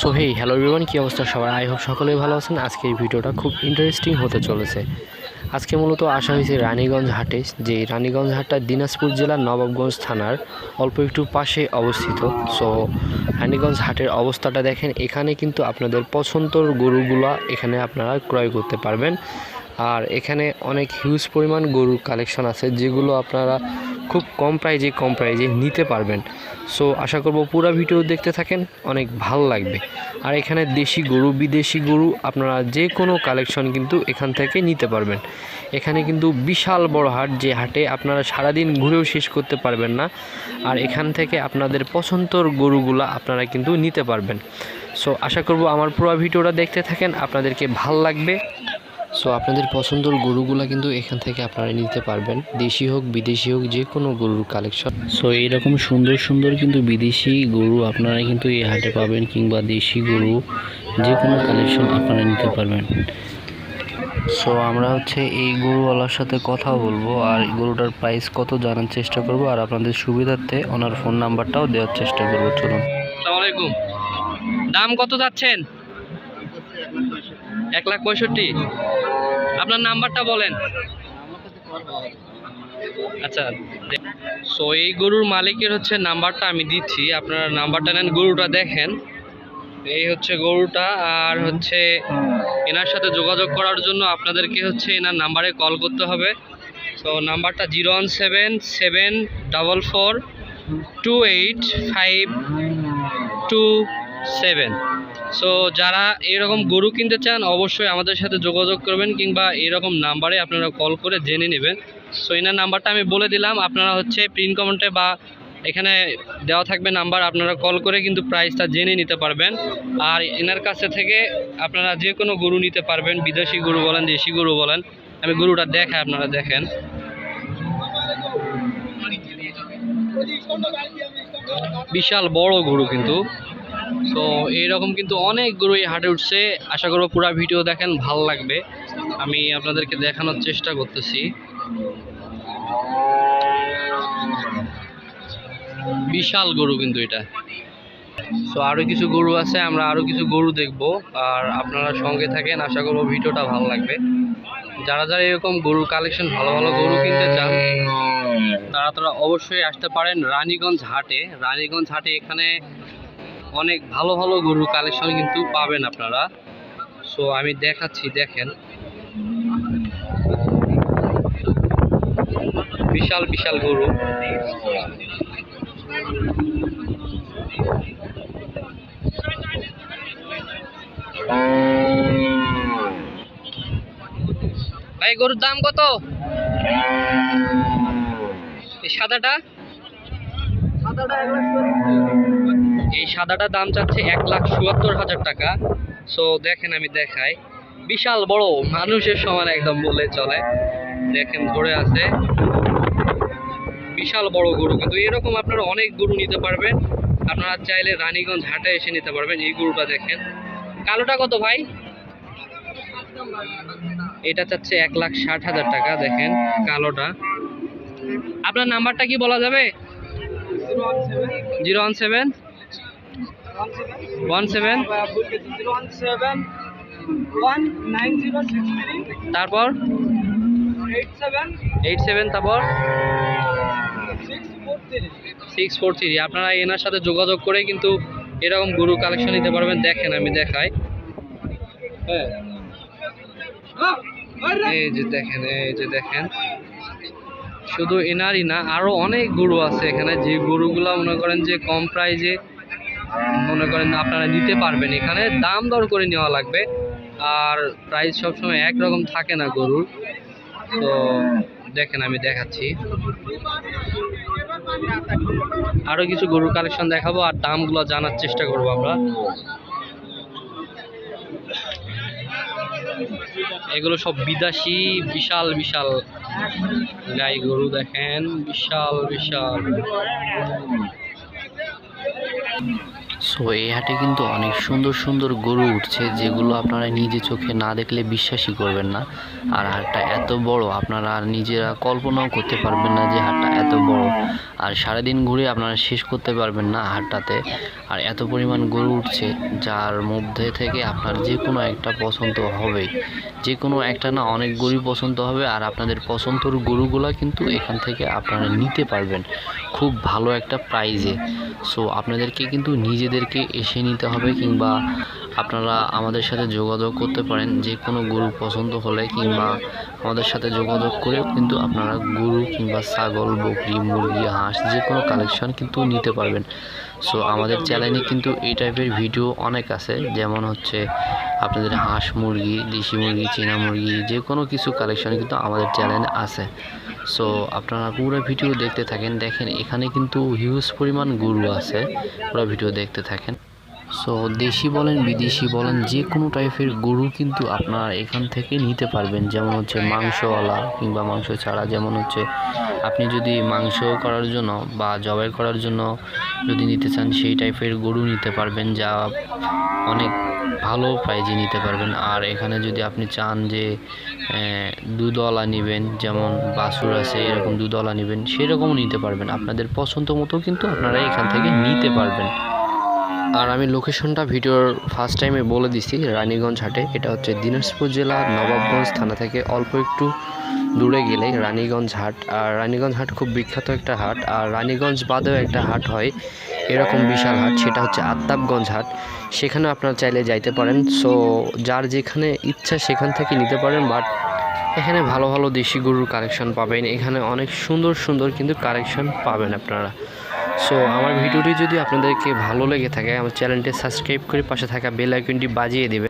So hey hello everyone কী অবস্থা সবার? আই হোপ সকলেই ভালো আছেন। আজকে এই ভিডিওটা খুব ইন্টারেস্টিং হতে চলেছে। আজকে মূলত আসা হয়েছে রানীগঞ্জ হাটে, যে রানীগঞ্জ হাটটা দিনাজপুর জেলার নবাবগঞ্জ থানার অল্প একটু পাশে অবস্থিত। সো রানীগঞ্জ হাটের অবস্থাটা দেখেন, এখানে কিন্তু আপনাদের পছন্দর গরুগুলা এখানে আপনারা ক্রয় করতে পারবেন। আর এখানে অনেক হিউজ পরিমাণ গরুর কালেকশন আছে, যেগুলো আপনারা খুব কম প্রাইজে কম প্রাইজে নিতে পারবেন। সো আশা করব পুরো ভিডিও দেখতে থাকেন, অনেক ভালো লাগবে। আর এখানে দেশি গরু, বিদেশি গরু আপনারা যে কোনো কালেকশন কিন্তু এখান থেকে নিতে পারবেন। এখানে কিন্তু বিশাল বড় হাট, যে হাটে আপনারা সারাদিন ঘুরেও শেষ করতে পারবেন না। আর এখান থেকে আপনাদের পছন্দর গরুগুলা আপনারা কিন্তু নিতে পারবেন। সো আশা করব আমার পুরো ভিডিওটা দেখতে থাকেন, আপনাদেরকে ভালো লাগবে। সো আপনাদের পছন্দের গরুগুলা কিন্তু এখান থেকে আপনারা নিতে পারবেন। দেশি হোক বিদেশি হোক যে কোনো গরুর কালেকশন সো এইরকম সুন্দর সুন্দর কিন্তু বিদেশি গরু আপনারা কিন্তু এই হাটে পাবেন কিংবা দেশি গরু যে কোনো কালেকশন আপনারা নিতে পারবেন। সো আমরা হচ্ছে এই গরুওয়ালার সাথে কথা বলব আর গরুটার প্রাইস কত জানার চেষ্টা করব আর আপনাদের সুবিধার্থে ওনার ফোন নাম্বারটাও দেওয়ার চেষ্টা করব চলুন। আসসালামু আলাইকুম। দাম কত যাচ্ছেন? এক লাখ পঁয়ষট্টি। আপনার নাম্বারটা বলেন। আচ্ছা সো এই গরুর মালিকের হচ্ছে নাম্বারটা আমি দিচ্ছি। আপনারা নাম্বারটা নেন, গরুটা দেখেন। এই হচ্ছে গরুটা, আর হচ্ছে এনার সাথে যোগাযোগ করার জন্য আপনাদেরকে হচ্ছে এনার নাম্বারে কল করতে হবে। তো নাম্বারটা zero one seven seven double four two eight five two seven so যারা এরকম গরু কিনতে চান, অবশ্যই আমাদের সাথে যোগাযোগ করবেন কিংবা এরকম নাম্বারে আপনারা কল করে জেনে নেবেন। সো এনার নাম্বারটা আমি বলে দিলাম, আপনারা হচ্ছে প্রিন্ট কমেন্টে বা এখানে দেওয়া থাকবে নাম্বার, আপনারা কল করে কিন্তু প্রাইসটা জেনে নিতে পারবেন। আর এনার কাছে থেকে আপনারা যে কোনো গরু নিতে পারবেন, বিদেশি গরু বলেন, দেশি গরু বলেন। আমি গরুটা দেখাই, আপনারা দেখেন। বিশাল বড় গরু কিন্তু। তো এইরকম কিন্তু অনেক গরুই হাটে উঠছে। আশা করব পুরো ভিডিও দেখেন, ভালো লাগবে। আমি আপনাদেরকে দেখানোর চেষ্টা করতেছি। বিশাল গরু কিন্তু এটা। তো আরও কিছু গরু আছে, আমরা আরও কিছু গরু দেখব। আর আপনারা সঙ্গে থাকেন, আশা করব ভিডিওটা ভালো লাগবে। যারা যারা এরকম গরুর কালেকশন ভালো ভালো গরু কিনতে চান, তারা তারা অবশ্যই আসতে পারেন রানীগঞ্জ হাটে। রানীগঞ্জ হাটে এখানে অনেক ভালো ভালো গরুর কালেকশন কিন্তু পাবেন আপনারা। সো আমি দেখাচ্ছি, দেখেন। বিশাল বিশাল গরু। ভাই, গরুর দাম কত? এই সাদাটা? এই সাদাটা দাম চাচ্ছে এক লাখ চুয়াত্তর হাজার টাকা। সো দেখেন আমি দেখাই। বিশাল বড় মানুষের সমান একদম বলে চলে। দেখেন ধরে আছে। বিশাল বড় গরু, কিন্তু এরকম আপনারা অনেক গরু নিতে পারবেন। আপনারা চাইলে রানীগঞ্জ হাটে এসে নিতে পারবেন এই গরুটা, দেখেন। কালোটা কত ভাই? এটা চাচ্ছে এক লাখ ষাট হাজার টাকা, দেখেন কালোটা। আপনার নাম্বারটা কি বলা যাবে? Zero one seven. One seven? তারপর? Eight seven. তারপর? Six four three. আপনারা এনার সাথে যোগাযোগ করে কিন্তু এরকম গরু কালেকশন নিতে পারবেন। দেখেন আমি দেখাই। হ্যাঁ। এই যে দেখেন এই যে দেখেন। শুধু এনারই না আরও অনেক গরু আছে এখানে। যে গরুগুলো মনে করেন যে কম প্রাইজে মনে করেন আপনারা নিতে পারবেন এখানে। দাম দর করে নেওয়া লাগবে। আর প্রাইস সবসময় একরকম থাকে না গরুর। তো দেখেন আমি দেখাচ্ছি। আরও কিছু গরুর কালেকশন দেখাবো আর দামগুলো জানার চেষ্টা করব আমরা। এগুলো সব বিদেশি, বিশাল বিশাল গাই গরু দেখেন। বিশাল বিশাল। সো এই হাটে কিন্তু অনেক সুন্দর সুন্দর গরু উঠছে যেগুলো আপনারা নিজে চোখে না দেখলে বিশ্বাসই করবেন না। আর হাটটা এত বড়, আপনারা নিজেরা কল্পনাও করতে পারবেন না যে হাটটা এত বড়। আর সারাদিন ঘুরে আপনারা শেষ করতে পারবেন না হাটটাতে। আর এত পরিমাণ গরু উঠছে যার মধ্যে থেকে আপনার যে কোনো একটা পছন্দ হবে যে কোনো একটা না, অনেক গরু পছন্দ হবে আর আপনাদের পছন্দর গরুগুলা কিন্তু এখান থেকে আপনারা নিতে পারবেন। খুব ভালো একটা প্রাইজে সো আপনাদেরকে কিন্তু নিজেদেরকে এসে নিতে হবে কিংবা আপনারা আমাদের সাথে যোগাযোগ করতে পারেন যে কোনো গরু পছন্দ হলে কিংবা আমাদের সাথে যোগাযোগ করেও কিন্তু আপনারা গরু কিংবা ছাগল, বকরি, মুরগি, হাঁস যে কোনো কালেকশন কিন্তু নিতে পারবেন। সো আমাদের চ্যানেলে কিন্তু এই টাইপের ভিডিও অনেক আছে। যেমন হচ্ছে আপনাদের হাঁস মুরগি, দেশি মুরগি, চীনা মুরগি, যে কোনো কিছু কালেকশন কিন্তু আমাদের চ্যানেল আছে। সো আপনারা পুরো ভিডিও দেখতে থাকেন। দেখেন, এখানে কিন্তু হিউজ পরিমাণ গরু আছে। পুরো ভিডিও দেখতে থাকেন। সো দেশি বলেন, বিদেশি বলেন, যে কোনো টাইপের গরু কিন্তু আপনারা এখান থেকে নিতে পারবেন। যেমন হচ্ছে মাংসওয়ালা কিংবা মাংস ছাড়া। যেমন হচ্ছে আপনি যদি মাংস করার জন্য বা জবাই করার জন্য যদি নিতে চান, সেই টাইপের গরু নিতে পারবেন, যা অনেক ভালো প্রাইজে নিতে পারবেন। আর এখানে যদি আপনি চান যে দুধওয়ালা নেবেন, যেমন বাছুর আছে, এরকম দুধওয়ালা নেবেন, সেরকমও নিতে পারবেন। আপনাদের পছন্দ মতো কিন্তু আপনারা এখান থেকে নিতে পারবেন। আর আমি লোকেশনটা ভিডিওর ফার্স্ট টাইমে বলে দিছি, রানীগঞ্জ হাটে। এটা হচ্ছে দিনাজপুর জেলা, নবাবগঞ্জ থানা থেকে অল্প একটু দূরে গেলে রানীগঞ্জ হাট। আর রানীগঞ্জ হাট খুব বিখ্যাত একটা হাট। আর রানীগঞ্জ বাদেও একটা হাট হয়, এরকম বিশাল হাট, সেটা হচ্ছে আত্তাবগঞ্জ হাট। সেখানে আপনারা চাইলে যাইতে পারেন। সো যার যেখানে ইচ্ছা সেখান থেকে নিতে পারেন বাট এখানে ভালো ভালো দেশি গরুর কালেকশন পাবেন। এখানে অনেক সুন্দর সুন্দর কিন্তু কালেকশন পাবেন আপনারা। সো আমার ভিডিওটি যদি আপনাদেরকে ভালো লেগে থাকে, আমার চ্যানেলটি সাবস্ক্রাইব করে পাশে থাকা বেল আইকনটি বাজিয়ে দেবে।